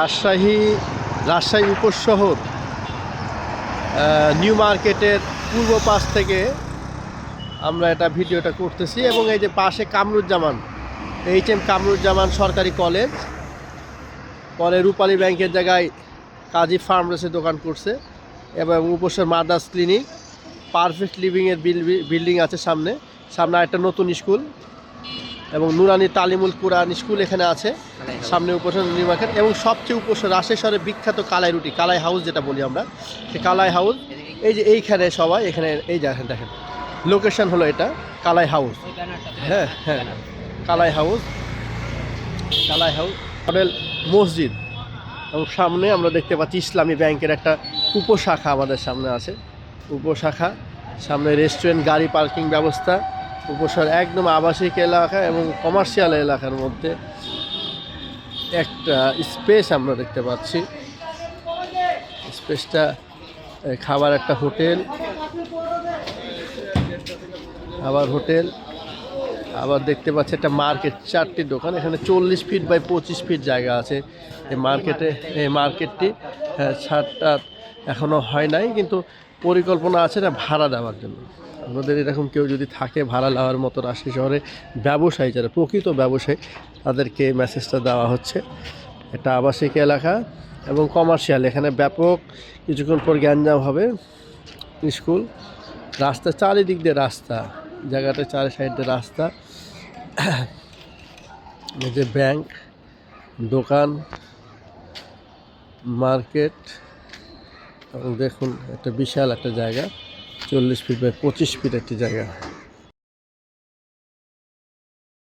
রাজশাহী রাজশাহী উপশহর new মার্কেটের পূর্ব পাশ থেকে আমরা এটা ভিডিওটা করতেছি এবং এই যে পাশে কামরুজ্জামান এইচ এম কামরুজ্জামান সরকারি কলেজ। পরে রূপালী ব্যাংকের জায়গায় কাজী ফার্মাসির দোকান করছে এবং উপসর মাদার্স ক্লিনিক। পারফেক্ট লিভিংয়ের বিল্ডিং আছে সামনে। সামনে একটা নতুন স্কুল। এবং নুরানি তালিমুল কুরআন স্কুল এখানে আছে। সামনে উপসর নিউ এবং সবচেয়ে উপসর রাজশাহী শহরের বিখ্যাত কালাই রুটি কালাই হাউস যেটা বলি আমরা সেই কালাই হাউস। এই যে এইখানে সবাই এখানে এই দেখেন দেখেন। লোকেশন হলো এটা কালাই হাউস। হ্যাঁ হ্যাঁ। Kalai house Kalai house. Model মসজিদ। এবং সামনে আমরা দেখতে পাচ্ছি ইসলামী ব্যাংকের একটা উপশাখা আমাদের সামনে আছে। উপশাখা সামনে রেস্টুরেন্ট গাড়ি পার্কিং ব্যবস্থা। উপসর একদম আবাসিক এলাকা এবং কমার্শিয়াল এলাকার মধ্যে একটা স্পেস আমরা দেখতে পাচ্ছি। স্পেসটা খাবার একটা হোটেল আবার হোটেল আবার দেখতে পাচ্ছি একটা মার্কেট চারটি দোকান এখানে চল্লিশ ফিট বাই পঁচিশ ফিট জায়গা আছে। এই মার্কেটে এই মার্কেটটি হ্যাঁ, ছাদটা এখনও হয় নাই কিন্তু পরিকল্পনা আছে না ভাড়া দেওয়ার জন্য। আমাদের এরকম কেউ যদি থাকে ভাড়া নেওয়ার মতো রাজশাহী শহরে ব্যবসায়ী যারা, প্রকৃত ব্যবসায়ী, তাদেরকে মেসেজটা দেওয়া হচ্ছে। একটা আবাসিক এলাকা এবং কমার্শিয়াল এখানে ব্যাপক কিছুক্ষণ পর গ্যাঞ্জাম হবে। স্কুল, রাস্তা চারিদিক দিয়ে রাস্তা, জায়গাটা চারি সাইড দিয়ে রাস্তা। যে ব্যাংক দোকান মার্কেট দেখুন একটা বিশাল একটা জায়গা চল্লিশ ফিট বাই পঁচিশ ফিট একটি জায়গা।